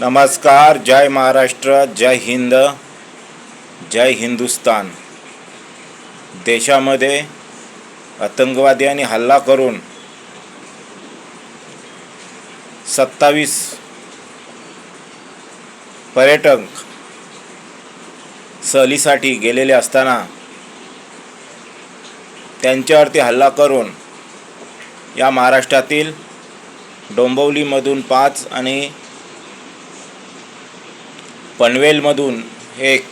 नमस्कार जय महाराष्ट्र जय हिंद जय हिंदुस्तान. देशामध्ये आतंकवाद्यांनी हल्ला करून सत्तावीस पर्यटक सहलीसाठी गेलेले असताना त्यांच्यावरती हल्ला करून या महाराष्ट्रातील डोंबवलीमधून पाच आणि पनवेलमधून एक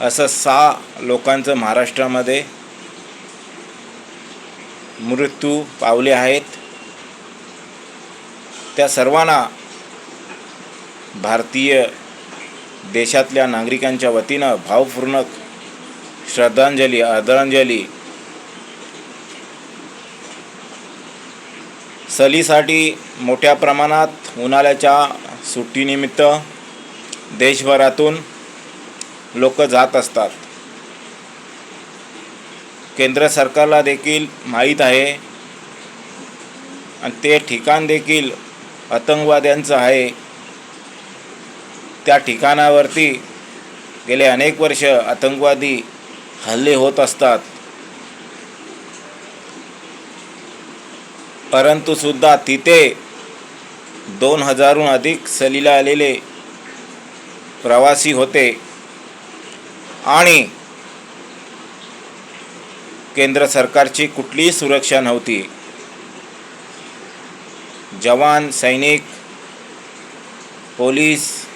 असं सहा लोकांचं महाराष्ट्रामध्ये मृत्यू पावले आहेत. त्या सर्वांना भारतीय देशातल्या नागरिकांच्या वतीनं भावपूर्ण श्रद्धांजली आदरांजली. सलीसाठी मोठ्या प्रमाणात उन्हाळ्याच्या सुट्टीनिमित्त देशभरातून लोक जात असतात. केंद्र सरकारला देखील माहीत आहे आणि ते ठिकाण देखील आतंकवाद्यांचं आहे. त्या ठिकाणावरती गेले अनेक वर्ष आतंकवादी हल्ले होत असतात. परंतु सुद्धा तिथे दोन हजारहून अधिक सलीला आलेले प्रवासी होते. आणि केंद्र सरकारची कुठलीही सुरक्षा नव्हती. जवान सैनिक पोलीस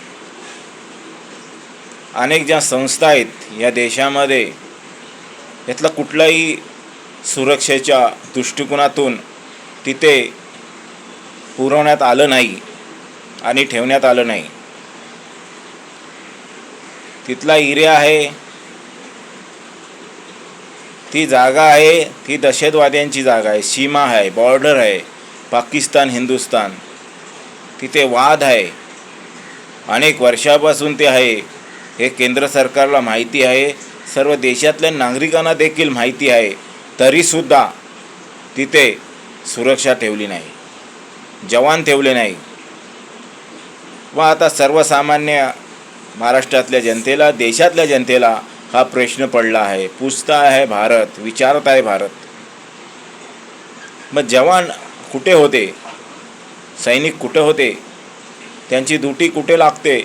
अनेक ज्या संस्था आहेत या देशामध्ये यातला कुठलाही सुरक्षेच्या दृष्टिकोनातून तिथे पुरवण्यात आलं नाही आणि ठेवण्यात आलं नाही. तिथला एरिया आहे. ती जागा आहे ती दहशतवाद्यांची जागा आहे. सीमा आहे बॉर्डर आहे पाकिस्तान हिंदुस्तान. तिथे वाद आहे. अनेक वर्षापासून ते आहे. हे केंद्र सरकारला माहिती आहे. सर्व देशातल्या नागरिकांना देखील माहिती आहे. तरीसुद्धा तिथे सुरक्षा ठेवली नाही. जवान ठेवले नाही. व आता सर्वसामान्य महाराष्ट्रातल्या जनतेला देशातल्या जनतेला हा प्रश्न पडला आहे. पुसता आहे भारत विचारत आहे भारत. मग जवान कुठे होते? सैनिक कुठे होते? त्यांची दुटी कुठे लागते?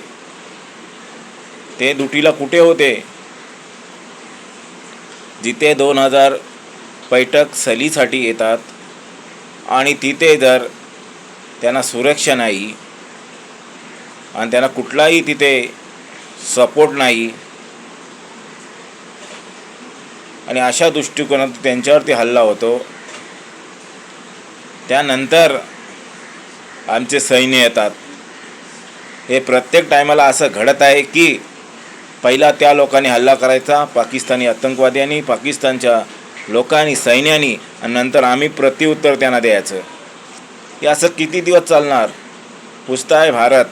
ते दुटीला कुठे होते? जिथे दोन हजार पैठक सलीसाठी येतात आणि तिथे जर त्यांना सुरक्षा नाही आणि त्यांना कुठलाही तिथे सपोर्ट नाही. आणि अशा दृष्टिकोनात त्यांच्यावरती हल्ला होतो. त्यानंतर आमचे सैन्य येतात. हे प्रत्येक टायमाला असं घडत आहे की पहिला त्या लोकांनी हल्ला करायचा पाकिस्तानी आतंकवाद्यांनी पाकिस्तानच्या लोकांनी सैन्यानी आणि नंतर आम्ही प्रत्युत्तर त्यांना द्यायचं. हे असं किती दिवस चालणार? पुस्ताय आहे भारत.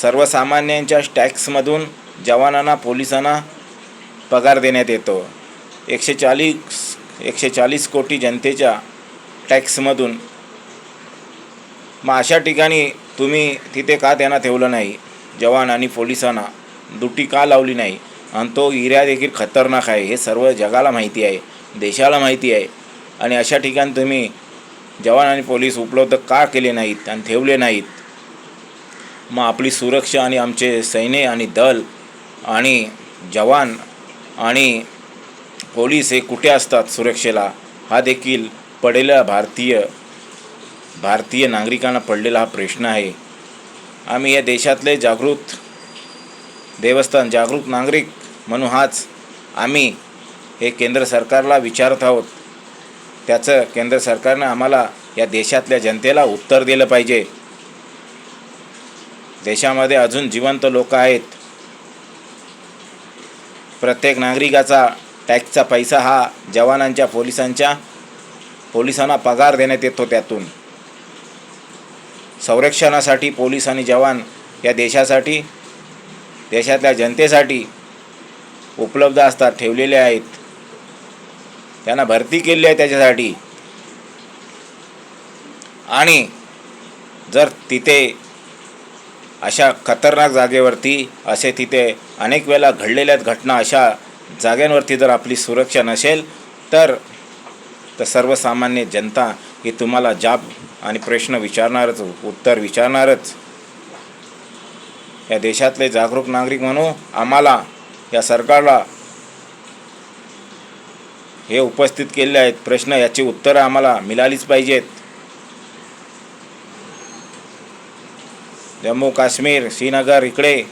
सर्वसामान्यांच्या टॅक्समधून जवानांना पोलिसांना पगार देण्यात येतो. एकशे चाळीस एकशे चाळीस कोटी जनतेच्या टॅक्समधून. मग अशा ठिकाणी तुम्ही तिथे का त्यांना ठेवलं नाही? जवान आणि पोलिसांना दुटी का लावली नाही? आणि तो एरिया देखील खतरनाक आहे. हे सर्व जगाला माहिती आहे देशाला माहिती आहे. आणि अशा ठिकाणी तुम्ही जवान आणि पोलीस उपलब्ध का केले नाहीत आणि ठेवले नाहीत? मग आपली सुरक्षा आणि आमचे सैन्य आणि दल आणि जवान आणि पोलीस हे कुठे असतात सुरक्षेला? हा देखील पडलेला भारतीय भारतीय नागरिकांना पडलेला हा प्रश्न आहे. आम्ही या देशातले जागृत देवस्थान जागृत नागरिक म्हणून हाच आम्ही हे केंद्र सरकारला विचारत आहोत. त्याचं केंद्र सरकारनं आम्हाला या देशातल्या जनतेला उत्तर दिलं पाहिजे. देशामध्ये अजून जिवंत लोक आहेत. प्रत्येक नागरिकाचा टॅक्सचा पैसा हा जवानांच्या पोलिसांच्या पोलिसांना पगार देण्यात येतो त्यातून. संरक्षणासाठी पोलीस आणि जवान या देशासाठी देशातल्या जनतेसाठी उपलब्ध असतात ठेवलेले आहेत. त्यांना भरती केली आहे त्याच्यासाठी. आणि जर तिथे अशा खतरनाक जागेवरती असे तिथे अनेक वेळा घडलेल्या घटना अशा जाग्यांवरती जर आपली सुरक्षा नसेल तर तर सर्वसामान्य जनता ही तुम्हाला जाब आणि प्रश्न विचारणारच उत्तर विचारणारच. या देशातले जागरूक नागरिक म्हणून आम्हाला या सरकारला हे उपस्थित केलेले आहेत प्रश्न याची उत्तरं आम्हाला मिळालीच पाहिजेत. जम्मू काश्मीर श्रीनगर इकडे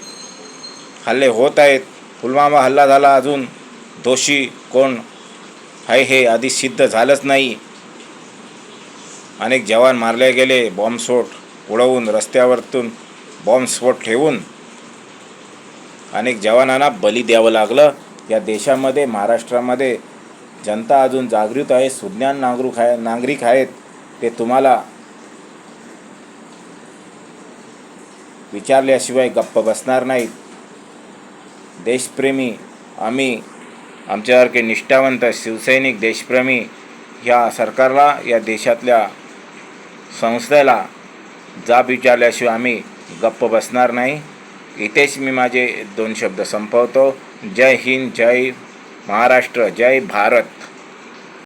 हल्ले होत आहेत. पुलवामा हल्ला झाला अजून. दोषी कोण आहे हे आधी सिद्ध झालंच नाही. अनेक जवान मारले गेले बॉम्बस्फोट उडवून रस्त्यावरतून बॉम्बस्फोट ठेवून. अनेक जवानांना बली द्यावं लागलं. या देशामध्ये महाराष्ट्रामध्ये जनता अजून जागृत आहे सुज्ञान नागरिक आहे नागरिक आहेत. ते तुम्हाला विचारल्याशिवाय गप्प बसणार नाहीत. देशप्रेमी आम्ही आमच्यासारखे निष्ठावंत शिवसैनिक देशप्रेमी ह्या सरकारला या देशातल्या संस्थेला जाब विचारल्याशिवाय आम्ही गप्प बसणार नाही. इथेच मी माझे दोन शब्द संपवतो. जय हिंद जय महाराष्ट्र जय भारत.